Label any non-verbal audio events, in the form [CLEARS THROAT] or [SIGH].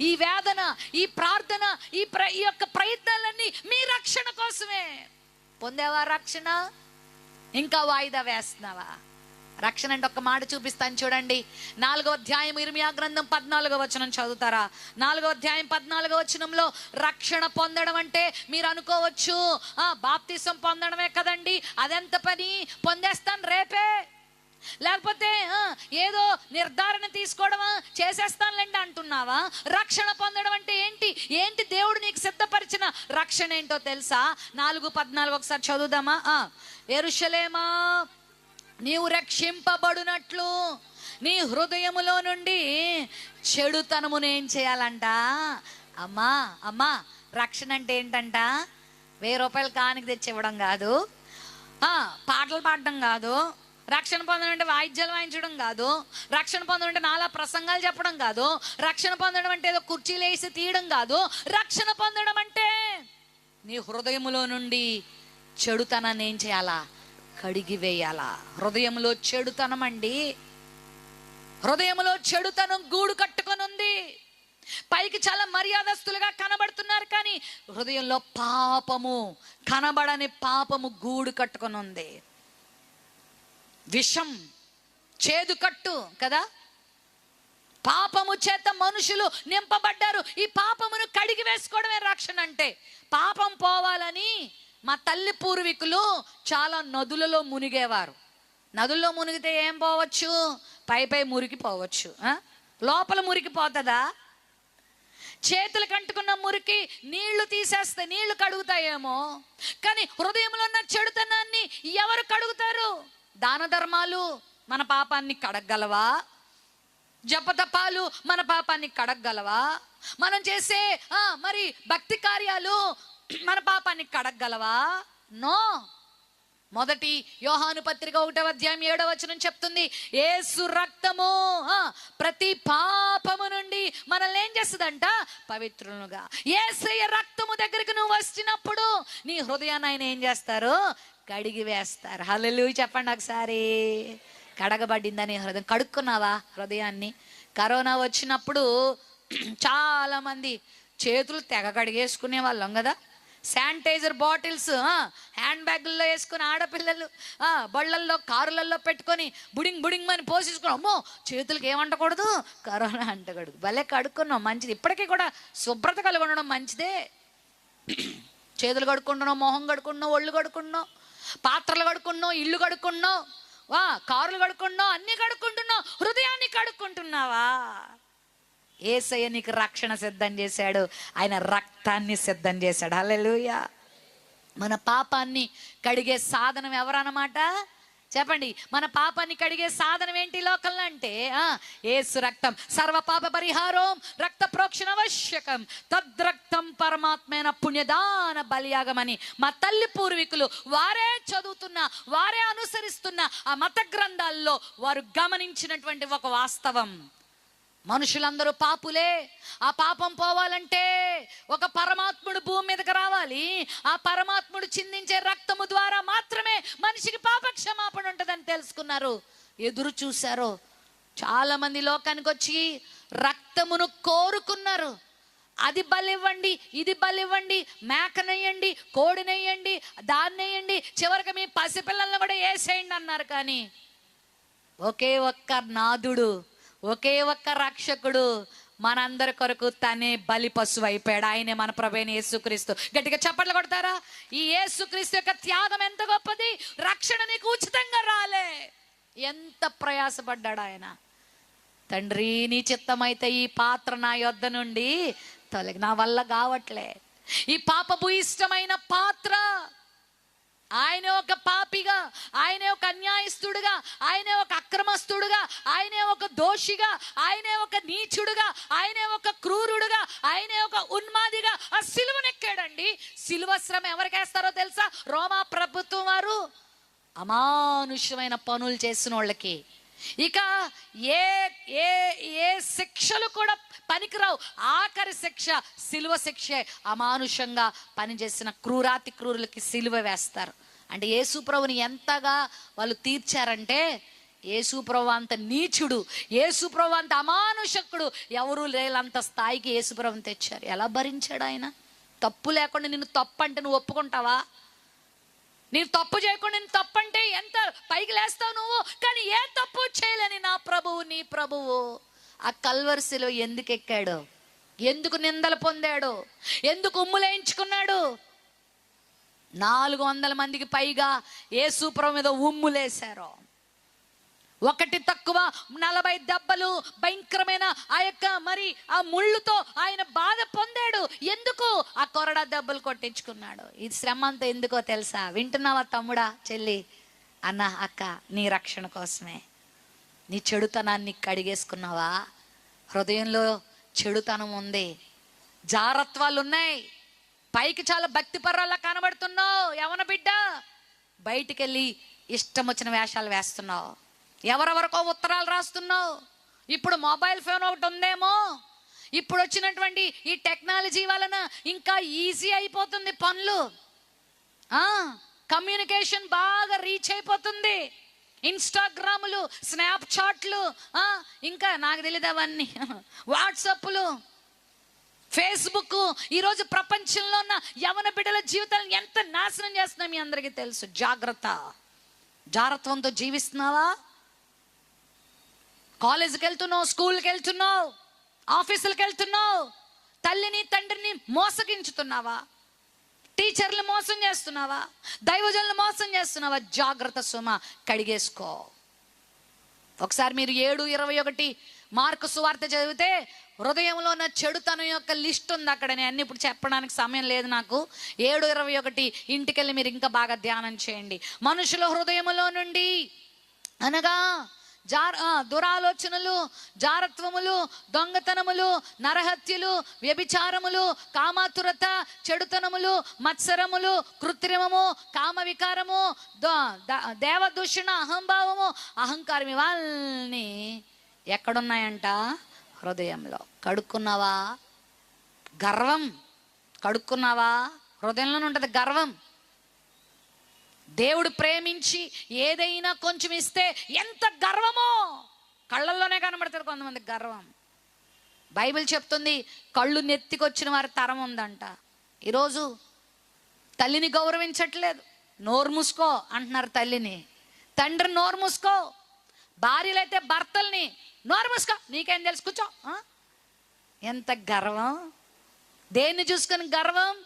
ఈ వేదన ఈ ప్రార్థన ఈ ప్ర ఈ యొక్క ప్రయత్నాలన్నీ మీ రక్షణ కోసమే. పొందేవా రక్షణ? ఇంకా వాయిదా వేస్తున్నావా? రక్షణ అంటే ఒక మాట చూపిస్తాను చూడండి. నాలుగో అధ్యాయం ఇర్మియా గ్రంథం పద్నాలుగో వచనం చదువుతారా? నాలుగో అధ్యాయం పద్నాలుగో వచనంలో రక్షణ పొందడం అంటే మీరు అనుకోవచ్చు ఆ బాప్తిసం పొందడమే కదండి. అదెంత పని? పొందేస్తాను రేపే. లేకపోతే ఆ, ఏదో నిర్ధారణ తీసుకోవడమా చేసేస్తానులేండి అంటున్నావా? రక్షణ పొందడం అంటే ఏంటి? ఏంటి దేవుడు నీకు సిద్ధపరిచిన రక్షణ ఏంటో తెలుసా? నాలుగు పద్నాలుగు ఒకసారి చదువుదామా? ఆ, ఎరుషలేమా నీవు రక్షింపబడినట్లు నీ హృదయములో నుండి చెడుతనమును ఏం చేయాలంట? అమ్మా అమ్మా రక్షణ అంటే ఏంటంట? వెయ్యి రూపాయలు కానికి తెచ్చి ఇవ్వడం కాదు. ఆ, పాటలు పాడడం కాదు. రక్షణ పొందడం అంటే వాయిద్యాలు వాయించడం కాదు. రక్షణ పొందడం అంటే నాలా ప్రసంగాలు చెప్పడం కాదు. రక్షణ పొందడం అంటే ఏదో కుర్చీలు వేసి తీయడం కాదు. రక్షణ పొందడం అంటే నీ హృదయములో నుండి చెడుతనాన్ని ఏం చేయాలా? కడిగి వేయాలా? హృదయంలో చెడుతనం అండి. హృదయంలో చెడుతనం గూడు కట్టుకొని ఉంది. పైకి చాలా మర్యాదస్తులుగా కనబడుతున్నారు కానీ హృదయంలో పాపము కనబడని పాపము గూడు కట్టుకొని ఉంది. విషం చేదు కట్టు కదా? పాపము చేత మనుషులు నింపబడ్డారు. ఈ పాపమును కడిగి వేసుకోవడమే రక్షణ అంటే. పాపం పోవాలని మా తల్లి పూర్వీకులు చాలా నదులలో మునిగేవారు. నదుల్లో మునిగితే ఏం పోవచ్చు? పై పై మురికి పోవచ్చు లోపల మురికి పోతుందా చేతులు కంటుకున్న మురికి నీళ్ళు తీసేస్తే నీళ్ళు కడుగుతాయేమో. కానీ హృదయంలో ఉన్న చెడుతనాన్ని ఎవరు కడుగుతారు? దాన ధర్మాలు మన పాపాన్ని కడగలవా? జపతపాలు మన పాపాన్ని కడగలవా? మనం చేసే ఆ, మరి భక్తి కార్యాలు మన పాపాన్ని కడగలవా? నో. మొదటి యోహాను పత్రిక ఒకటవ అధ్యాయం ఏడవ వచనం చెప్తుంది. ఏసు రక్తము ప్రతి పాపము నుండి మనల్ని ఏం చేస్తుందంట? పవిత్రులుగా ఏసయ్య రక్తము దగ్గరికి నువ్వు వచ్చినప్పుడు నీ హృదయాన్ని ఆయన ఏం చేస్తారు? కడిగి వేస్తారు. హల్లెలూయా చెప్పండి ఒకసారి. కడగబడిందని హృదయం? కడుక్కున్నావా హృదయాన్ని? కరోనా వచ్చినప్పుడు [CLEARS THROAT] చాలా మంది చేతులు తెగ కడిగేసుకునే వాళ్ళం కదా. శానిటైజర్ బాటిల్స్ హ్యాండ్ బ్యాగుల్లో వేసుకుని ఆడపిల్లలు బళ్ళల్లో కారులలో పెట్టుకొని బుడింగ్ బుడింగ్ అని పోసేసుకుని అమ్మో చేతులకి ఏమంటకూడదు కరోనా అంటకూడదు. భలే కడుక్కున్నాం మంచిది. ఇప్పటికీ కూడా శుభ్రత కలిగి ఉండడం మంచిదే. చేతులు కడుక్కుంటున్నావు మొహం కడుక్కున్నావు ఒళ్ళు కడుక్కున్నావు పాత్రలు కడుక్కున్నావు ఇల్లు కడుక్కున్నావు వా కారులు కడుక్కున్నావు అన్నీ కడుక్కుంటున్నావు హృదయాన్ని కడుక్కుంటున్నావా? ఏసయ్య నీకు రక్షణ సిద్ధం చేశాడు. ఆయన రక్తాన్ని సిద్ధం చేశాడు. హల్లెలూయా. మన పాపాన్ని కడిగే సాధనం ఎవరన్నమాట? చెప్పండి. మన పాపాన్ని కడిగే సాధనం ఏంటి లోకల్లో అంటే? ఆ, ఏసు రక్తం. సర్వ పాప పరిహారం రక్త ప్రోక్షణ ఆవశ్యకం. తద్రక్తం పరమాత్మైన పుణ్యదాన బలియాగమని. మా తల్లి పూర్వీకులు వారే చదువుతున్న వారే అనుసరిస్తున్న ఆ మత గ్రంథాల్లో వారు గమనించినటువంటి ఒక వాస్తవం. మనుషులందరూ పాపులే. ఆ పాపం పోవాలంటే ఒక పరమాత్ముడు భూమి మీదకి రావాలి. ఆ పరమాత్ముడు చిందించే రక్తము ద్వారా మాత్రమే మనిషికి పాప క్షమాపణ ఉంటుందని తెలుసుకున్నారు. ఎదురు చూశారు. చాలా మంది లోకానికి వచ్చి రక్తమును కోరుకున్నారు. అది బలివ్వండి ఇది బలివ్వండి మేకనెయ్యండి కోడినెయ్యండి దాన్నేయండి చివరికి మీ పసిపిల్లల్ని కూడా వేసేయండి అన్నారు కానీ ఒకే ఒక్క నాదుడు ఒకే ఒక్క రక్షకుడు మనందరి కొరకు తనే బలి పశువు అయిపోయాడు ఆయనే మన ప్రభైన యేసుక్రీస్తు. గట్టిగా చప్పట్లు కొడతారా? ఈ యేసుక్రీస్తు యొక్క త్యాగం ఎంత గొప్పది? రక్షణ నీకు ఉచితంగా రాలే. ఎంత ప్రయాసపడ్డాడు ఆయన. తండ్రి నీ చిత్తమైతే ఈ పాత్ర నా యొద్ద నుండి తొలగి నా వల్ల కావట్లే. ఈ పాపపు ఇష్టమైన పాత్ర ఆయనే ఒక పాపిగా ఆయనే ఒక అన్యాయస్తుడుగా ఆయనే ఒక అక్రమస్తుడుగా ఆయనే ఒక దోషిగా ఆయనే ఒక నీచుడుగా ఆయనే ఒక క్రూరుడుగా ఆయనే ఒక ఉన్మాదిగా. ఆ సిలువనెక్కాడండి సిలువ శ్రమ ఎవరికేస్తారో తెలుసా? రోమా ప్రభుత్వం వారు. అమానుషమైన పనులు చేసిన వాళ్ళకి. ఇక ఏ ఏ ఏ శిక్షలు కూడా పనికిరావు. ఆఖరి శిక్ష సిలువ శిక్షే. అమానుషంగా పనిచేసిన క్రూరాతి క్రూరులకి సిలువ వేస్తారు. అంటే యేసుప్రభుని ఎంతగా వాళ్ళు తీర్చారంటే యేసుప్రభు అంత నీచుడు యేసుప్రభు అంత అమానుషకుడు. ఎవరు లేనంత స్థాయికి యేసుప్రభుని తెచ్చారు. ఎలా భరించాడు ఆయన? తప్పు లేకుండా నిన్ను తప్పు అంటే నువ్వు ఒప్పుకుంటావా? నేను తప్పు చేయకుండా నేను తప్పు అంటే ఎంత పైకి లేస్తావు నువ్వు? కానీ ఏ తప్పు చేయలేని నా ప్రభువు నీ ప్రభువు. ఆ కల్వర్సిలో ఎందుకు ఎక్కాడు? ఎందుకు నిందలు పొందాడు? ఎందుకు ఉమ్ములేయించుకున్నాడు? నాలుగు వందల మందికి పైగా యేసుప్రభు మీద ఉమ్ములేశారు. ఒకటి తక్కువ నలభై దెబ్బలు భయంకరమైన ఆ యొక్క మరి ఆ ముళ్ళుతో ఆయన బాధ పొందాడు. ఎందుకు? ఆ కొరడా దెబ్బలు కొట్టించుకున్నాడు. ఈ శ్రమ అంతా ఎందుకో తెలుసా? వింటున్నావా తమ్ముడా చెల్లి? అన్న అక్క నీ రక్షణ కోసమే. నీ చెడుతనాన్ని కడిగేసుకున్నావా? హృదయంలో చెడుతనం ఉంది. జారత్వాలు ఉన్నాయి పైకి చాలా భక్తి పర్రాలా కనబడుతున్నావు. ఎవన బిడ్డ? బయటికి వెళ్ళి ఇష్టం వచ్చిన వేషాలు వేస్తున్నావు. ఎవరెవరికో ఉత్తరాలు రాస్తున్నావు. ఇప్పుడు మొబైల్ ఫోన్ ఒకటి ఉందేమో? ఇప్పుడు వచ్చినటువంటి ఈ టెక్నాలజీ వలన ఇంకా ఈజీ అయిపోతుంది పనులు. కమ్యూనికేషన్ బాగా రీచ్ అయిపోతుంది. ఇన్స్టాగ్రాములు స్నాప్చాట్లు ఇంకా నాకు తెలియదు అవన్నీ. [LAUGHS] వాట్సప్లు. ఫేస్బుక్ ఈరోజు ప్రపంచంలో ఉన్న యవన బిడ్డల జీవితాలను ఎంత నాశనం చేస్తున్నా మీ అందరికీ తెలుసు. జాగ్రత్త. జాగ్రత్తవంతో జీవిస్తున్నావా? కాలేజీకి వెళ్తున్నావు స్కూల్కి వెళ్తున్నావు ఆఫీసులకు వెళ్తున్నావు తల్లిని తండ్రిని మోసగించుతున్నావా? టీచర్లు మోసం చేస్తున్నావా? దైవజనులు మోసం చేస్తున్నావా? జాగ్రత్త సుమ కడిగేసుకో. ఒకసారి మీరు ఏడు ఇరవై ఒకటి మార్కు సువార్త చదివితే హృదయంలో ఉన్న చెడుతనం యొక్క లిస్ట్ ఉంది అక్కడ. నేను అన్ని ఇప్పుడు చెప్పడానికి సమయం లేదు నాకు. ఏడు ఇరవై ఒకటి ఇంటికెళ్ళి మీరు ఇంకా బాగా ధ్యానం చేయండి. మనుషుల హృదయములో నుండి అనగా జార దురాలోచనలు జారత్వములు దొంగతనములు నరహత్యలు వ్యభిచారములు కామాతురత చెడుతనములు మత్సరములు కృత్రిమము కామ వికారము దో- ద- దేవదూషణ అహంభావము అహంకారం ఇవన్నీ ఎక్కడున్నాయంట? హృదయంలో. కడుక్కున్నావా? గర్వం. కడుక్కున్నావా? హృదయంలోనే ఉంటుంది గర్వం. దేవుడు ప్రేమించి ఏదైనా కొంచెం ఇస్తే ఎంత గర్వమో కళ్ళల్లోనే కనబడతారు కొంతమంది గర్వం. బైబిల్ చెప్తుంది కళ్ళు నెత్తికొచ్చిన వారి తరం ఉందంట. ఈరోజు తల్లిని గౌరవించట్లేదు. నోరు మూసుకో అంటున్నారు తల్లిని. తండ్రి నోరు మూసుకో. భార్యలైతే భర్తల్ని నోరు మూసుకో. నీకేం తెలుసు? కూర్చో. ఆ? ఎంత గర్వం. దేన్ని చూసుకొని గర్వం?